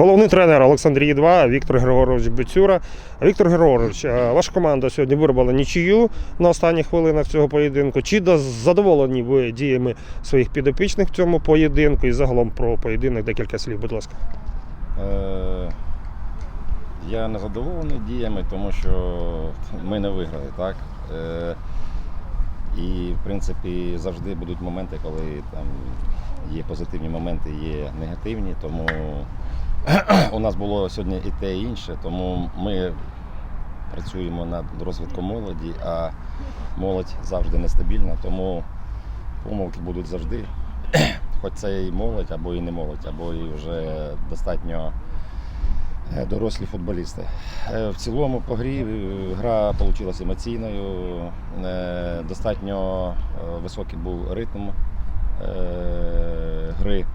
Головний тренер Олександрії 2 Віктор Григорович Бецюра. Віктор Григорович, е, ваша команда сьогодні виробила нічию на останніх хвилинах цього поєдинку. Чи задоволені ви діями своїх підопічних в цьому поєдинку і загалом про поєдинок декілька слів, будь ласка. Е, Я не задоволений діями, тому що ми не виграли, так? Е, І, в принципі, завжди будуть моменти, коли там є позитивні моменти, є негативні. Тому у нас було сьогодні і те, і інше, тому ми працюємо над розвитком молоді, а молодь завжди нестабільна, тому помилки будуть завжди. Хоч це і молодь, або і не молодь, або і вже достатньо е, дорослі футболісти. Е, В цілому по грі е, гра вийшла емоційною, достатньо високий був ритм гри.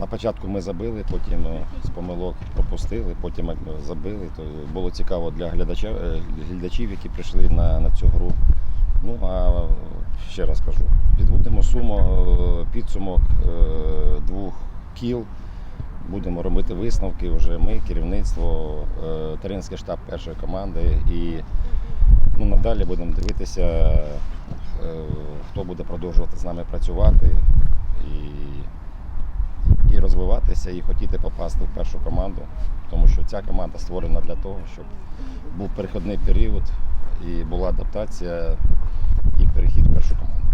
На початку ми забили, потім е, з помилок пропустили, потім забили. То було цікаво для глядача, е, глядачів, які прийшли на, на цю гру. Ну а ще раз кажу, підводимо суму, е, підсумок е, двох кіл. Будемо робити висновки вже ми, керівництво, тренерський штаб першої команди. І ну, надалі будемо дивитися, хто буде продовжувати з нами працювати розвиватися, і хотіти попасти в першу команду. Тому що ця команда створена для того, щоб був перехідний період і була адаптація і перехід в першу команду.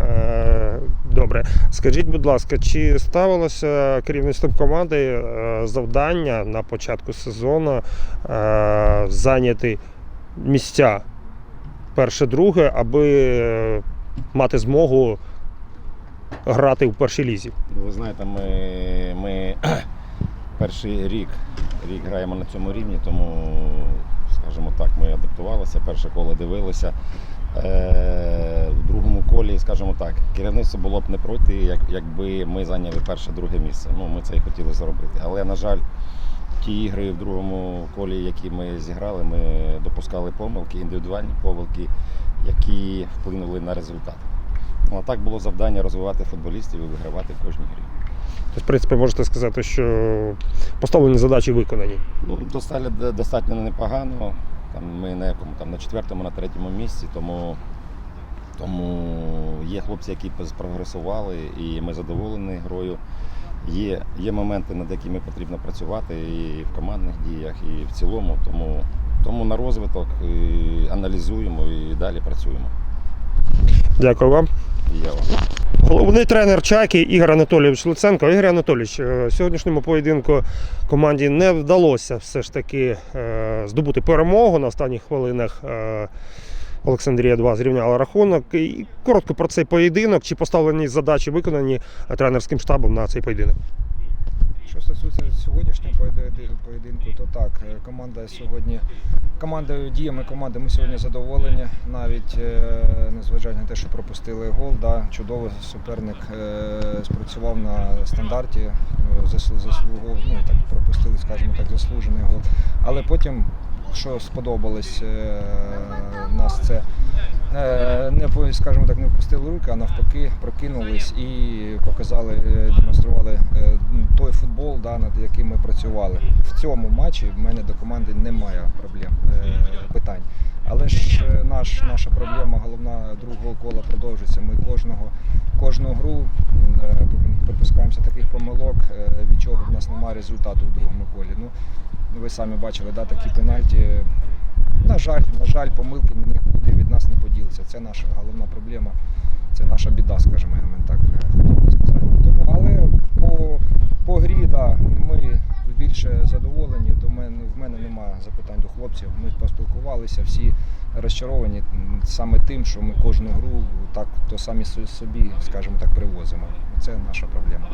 Е, Добре, скажіть, будь ласка, чи ставилося керівництвом команди е, завдання на початку сезону е, зайняти місця перше-друге, аби мати змогу грати в першій лізі? Ну, Ви знаєте, ми, ми перший рік, рік граємо на цьому рівні, тому, скажімо так, ми адаптувалися, перше коло дивилися. Е, в другому колі, скажімо так, керівництво було б не проти, як, якби ми зайняли перше-друге місце. Ну, ми це і хотіли зробити. Але, на жаль, ті ігри в другому колі, які ми зіграли, ми допускали помилки, індивідуальні помилки, які вплинули на результат. Ну, а так було завдання розвивати футболістів і вигравати в кожній грі. Тобто, в принципі, можете сказати, що поставлені задачі виконані. Ну, достатньо, достатньо непогано. Там ми на якому там на четвертому, на третьому місці, тому, тому є хлопці, які прогресували, і ми задоволені грою. Є, є моменти, над якими потрібно працювати і в командних діях, і в цілому. Тому, тому на розвиток і аналізуємо і далі працюємо. Дякую вам. Я вам. Головний тренер Чаки Ігор Анатолійович Луценко. Ігор Анатолійович, е, сьогоднішньому поєдинку команді не вдалося все ж таки е, здобути перемогу на останніх хвилинах. е, Олександрія 2 зрівняла рахунок. І коротко про цей поєдинок. Чи поставлені задачі виконані тренерським штабом на цей поєдинок? Що стосується сьогоднішнього поєдинку, то так, е, команда сьогодні, командою, діями команди ми сьогодні задоволені, навіть е, незважаючи на те, що пропустили гол, да, чудовий суперник е, спрацював на стандарті, е, заслугов, ну, так, пропустили, скажімо так, заслужений гол. Але потім, що сподобалось нас, це не скажімо так, не впустили руки, а навпаки прокинулись і показали, е, демонстрували е, той футбол, да, над яким ми працювали. В цьому матчі в мене до команди немає проблем, е, питань. Але ж е, наш, наша проблема головна другого кола продовжується. Ми кожного, кожну гру е, припускаємося таких помилок, е, від чого в нас немає результату в другому колі. Ну, ви самі бачили, да, такі пенальті. На жаль, на жаль, помилки нікуди від нас. Це наша головна проблема, це наша біда, скажімо, я так е, хотів би сказати. Тому, але по, по грі, да, ми більше задоволені. Мене немає запитань до хлопців. Ми поспілкувалися, всі розчаровані саме тим, що ми кожну гру так то самі собі, скажімо так, привозимо. Це наша проблема.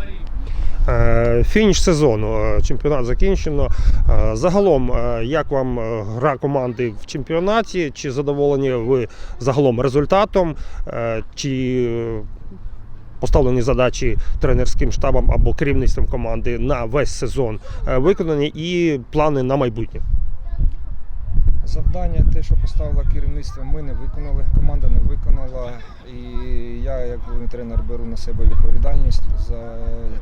Е, Фініш сезону. е, Чемпіонат закінчено. Е, Загалом, як вам гра команди в чемпіонаті? Чи задоволені ви загалом результатом? Чи поставлені задачі тренерським штабом або керівництвом команди на весь сезон е, виконані і плани на майбутнє? Завдання, те, що поставило керівництво, ми не виконали, команда не виконала. І я, як головний тренер, беру на себе відповідальність за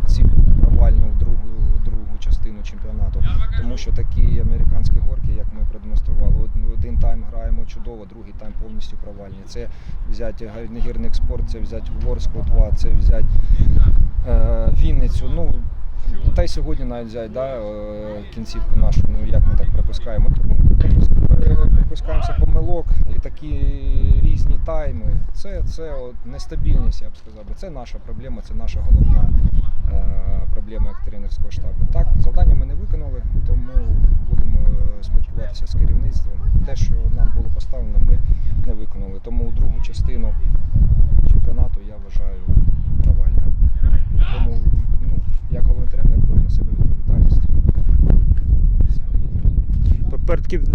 цю провальну другу, другу частину чемпіонату. Тому що такі американські горки, як ми продемонстрували, один тайм граємо чудово, другий тайм повністю провальні. Це взяти гірник спорт, це взяти Ворску 2, це взяти е, Вінницю. Ну, та й сьогодні навіть взяти да, е, кінцівку нашу, ну як ми так припускаємо. Тому припускаємося помилок і такі різні тайми. Це, це от нестабільність, я б сказав. Це наша проблема, це наша головна е, проблема як тренерського штабу. Так, завдання ми не виконали, тому будемо е, спілкуватися з керівництвом. Те, що нам було поставлено, ми не виконали. Тому другу частину чемпіонату я вважаю провальною. Тому ну, як головний тренер беру на себе відповідальність. і все.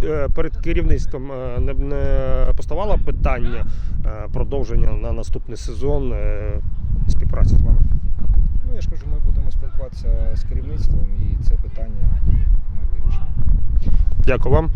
Перед, е, перед керівництвом е, не, поставало питання е, продовження на наступний сезон співпраці з вами? Ну я ж кажу, ми будемо спілкуватися з керівництвом і це питання ми вирішимо. Дякую вам.